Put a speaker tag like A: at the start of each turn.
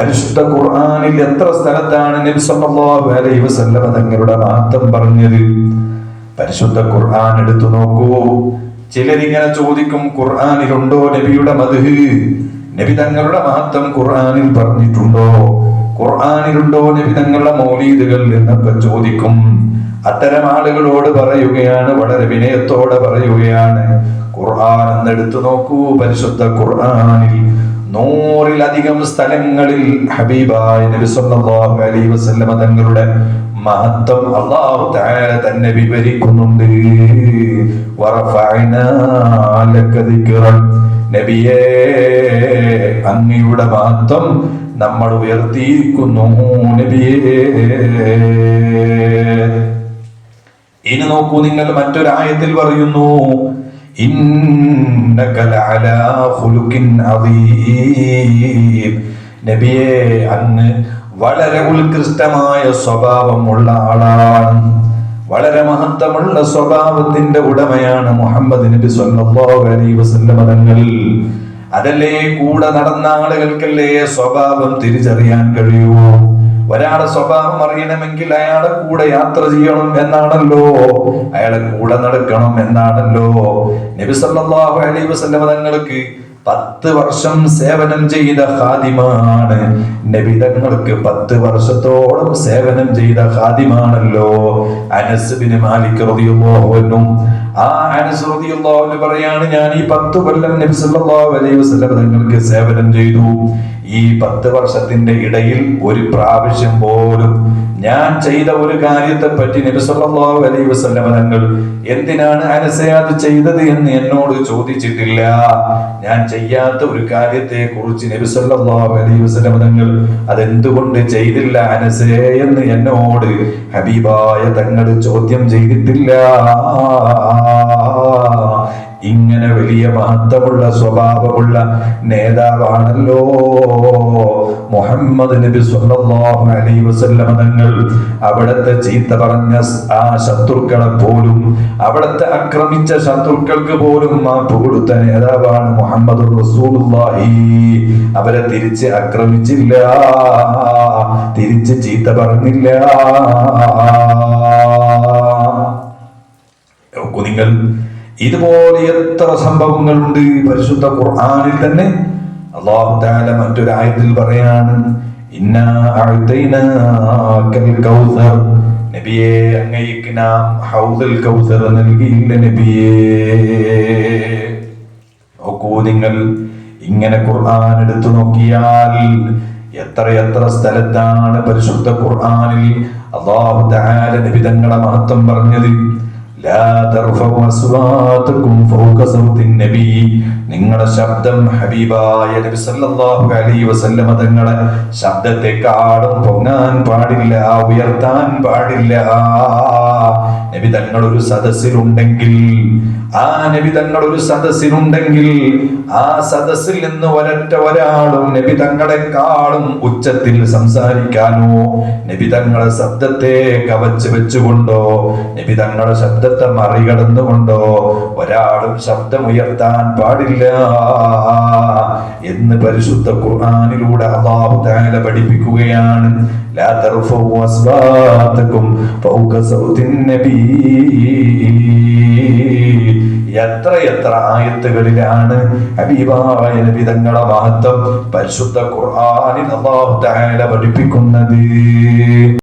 A: പരിശുദ്ധ ഖുർആാനിൽ എത്ര സ്ഥലത്താണ് നബി സല്ലല്ലാഹു അലൈഹി വസല്ലമ തങ്ങളുടെ മഹത്വം പറഞ്ഞത്? പരിശുദ്ധ ഖുർആൻ എടുത്തു നോക്കൂ. ചിലരിങ്ങനെ ചോദിക്കും ഖുർആാനിലുണ്ടോ നബിയുടെ മധുഹ്? നബി തങ്ങളുടെ മഹത്വം ഖുർആാനിൽ പറഞ്ഞിട്ടുണ്ടോ? ഖുർആാനിലുണ്ടോ നബി തങ്ങളുടെ മൗലീദുകൾ? എന്നൊക്കെ ചോദിക്കും. അത്തരം ആളുകളോട് പറയുകയാണ് വളരെ വിനയത്തോടെ പറയുകയാണ്. ഖുർആൻ എന്നെടുത്തു നോക്കൂ പരിശുദ്ധ ഖുർആനിൽ നൂറിലധികം സ്ഥലങ്ങളിൽ ഹബീബായ നബി അലൈഹി വസല്ലമ തങ്ങളുടെ മഹത്വം അല്ലാഹു തആല തന്നെ വിവരിക്കുന്നുണ്ട്. വറഫഅനാ അങ്ങയുടെ മഹത്വം നമ്മൾ ഉയർത്തിയിരിക്കുന്നു നബിയേ. ഇനി നോക്കൂ നിങ്ങൾ മറ്റൊരായത്തിൽ പറയുന്നു നബിയെ അന്ന് വളരെ ഉത്കൃഷ്ടമായ സ്വഭാവമുള്ള ആളാണ്. വളരെ മഹത്വമുള്ള സ്വഭാവത്തിന്റെ ഉടമയാണ് മുഹമ്മദ് നബി അലൈഹി വസല്ലം തങ്ങൾ. അതല്ലേ കൂടെ നടന്ന ആളുകൾക്കല്ലേ സ്വഭാവം തിരിച്ചറിയാൻ കഴിയൂ? ഒരാളുടെ സ്വഭാവം അറിയണമെങ്കിൽ അയാളെ കൂടെ യാത്ര ചെയ്യണം എന്നാണല്ലോ. അയാളെ കൂടെ നടക്കണം എന്നാണല്ലോ. നബി സല്ലല്ലാഹു അലൈഹി തങ്ങൾക്ക് പത്ത് വർഷം സേവനം ചെയ്ത ഹാദിമാണ് നബി തങ്ങൾക്ക് പത്ത് വർഷത്തോളം സേവനം ചെയ്ത ഹാദിമാണല്ലോ അനസ് ബിൻ മാലിക് റളിയല്ലാഹു അൻഹു പറയാണ് ഞാൻ ഈ പത്ത് കൊല്ലം അലൈഹി വസല്ലം തങ്ങൾക്ക് സേവനം ചെയ്തു. ഈ പത്ത് വർഷത്തിന്റെ ഇടയിൽ ഒരു പ്രാവശ്യം പോലും ഞാൻ ചെയ്ത ഒരു കാര്യത്തെ പറ്റി നബി സല്ലല്ലാഹു അലൈഹി തങ്ങൾ എന്തിനാണ് അനസയാത് ചെയ്തത് എന്ന് എന്നോട് ചോദിച്ചിട്ടില്ല. ഞാൻ ചെയ്യാത്ത ഒരു കാര്യത്തെ കുറിച്ച് നബി സല്ലല്ലാഹു അലൈഹി തങ്ങൾ അതെന്തുകൊണ്ട് ചെയ്തില്ല? അനസേ എന്ന് എന്നോട് ഹബീബായ തങ്ങൾ ചോദ്യം ചെയ്തിട്ടില്ല. ഇങ്ങനെ വലിയ മഹത്വമുള്ള സ്വഭാവമുള്ള നേതാവാണല്ലോ. മുഹമ്മദ് നബി സല്ലല്ലാഹു അലൈഹി വസല്ലം തങ്ങൾ അവിടത്തെ ചീത്ത പറഞ്ഞ ആ ശത്രുക്കളെ പോലും അവിടത്തെ ആക്രമിച്ച ശത്രുക്കൾക്ക് പോലും ആ കൊടുത്ത നേതാവാണ് മുഹമ്മദ് റസൂലുള്ളാഹി. അവരെ തിരിച്ച് ആക്രമിച്ചില്ല തിരിച്ച് ചീത്ത പറഞ്ഞില്ല. നോക്കൂ നിങ്ങൾ ഇതുപോലെ എത്ര സംഭവങ്ങളുണ്ട് പരിശുദ്ധ ഖുർആാനിൽ തന്നെ? അള്ളാഹു തആല മറ്റൊരു ആയത്തിൽ പറയാണ് നബിയെ അങ്ങയ്ക്ക് നാം ഹൗദൽ കൗസർ നൽകിയില്ല നബിയേ. നോക്കൂ നിങ്ങൾ ഇങ്ങനെ ഖുർആൻ എടുത്തു നോക്കിയാൽ എത്ര എത്ര സ്ഥലത്താണ് പരിശുദ്ധ ഖുർആനിൽ അള്ളാഹു തആല നബി തങ്ങളെ മഹത്വം പറഞ്ഞത്? നിങ്ങളുടെ ശബ്ദം ഹബീബായ നബി സല്ലല്ലാഹു അലൈഹി വസല്ലമ തങ്ങളെ ശബ്ദത്തെക്കാളും പൊങ്ങാൻ പാടില്ല ഉയർത്താൻ പാടില്ല. നബി തങ്ങൾ ഒരു സദസ്സിലുണ്ടെങ്കിൽ ആ നബി തങ്ങൾ ഒരു സദസ്സിലുണ്ടെങ്കിൽ ആ സദസ്സിൽ നിന്ന് ഒരൊറ്റ ഒരാളും നബി തങ്ങളെക്കാളും ഉച്ചത്തിൽ സംസാരിക്കാനോ നബി തങ്ങളെ ശബ്ദത്തെ കവച്ച് വെച്ചുകൊണ്ടോ നബി തങ്ങളുടെ ശബ്ദത്തെ മറികടന്നുകൊണ്ടോ ഒരാളും ശബ്ദമുയർത്താൻ പാടില്ല. എന്ന് പരിശുദ്ധ ഖുർആാനിലൂടെ അള്ളാഹു താല പഠിപ്പിക്കുകയാണ്. എത്ര എത്ര ആയത്തുകളിലാണ് ഹബീബായ തങ്ങളുടെ മഹത്വം പരിശുദ്ധ ഖുർആാനിൽ അള്ളാഹു താല പഠിപ്പിക്കുന്നത്.